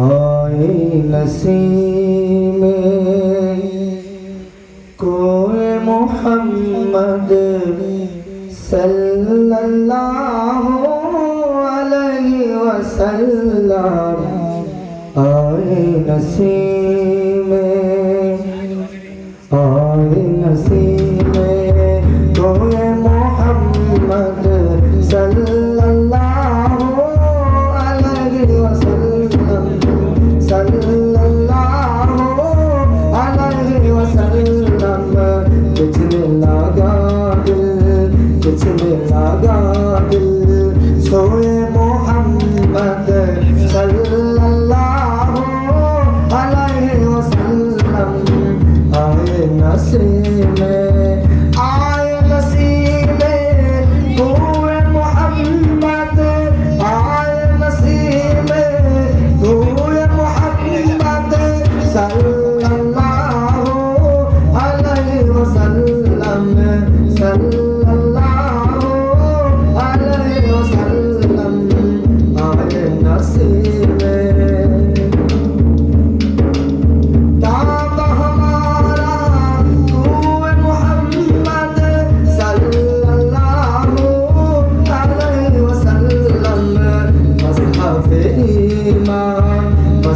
হয় নসীম কোয় মোহাম্মদ সাল্লাল্লাহু আলাইহি ওয়াসাল্লাম হয় নসীম الأقابل سوي محمد صلى الله عليه وسلم آي نسيم آي نسيم سوي محمد آي نسيم سوي محمد صلى الله عليه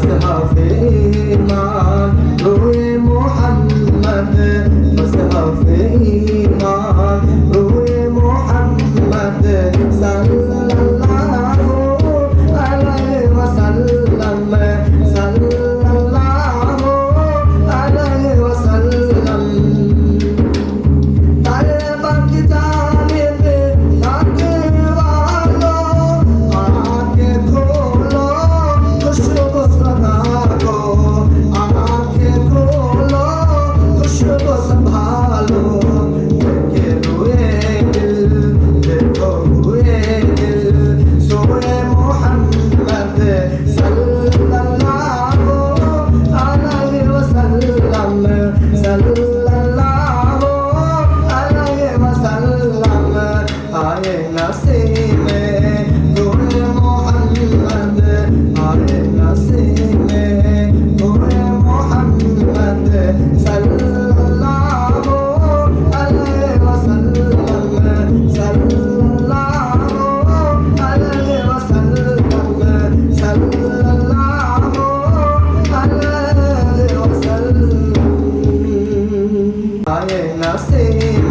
مصحف إيمان روح محمد مصحف إيمان I ain't nothing.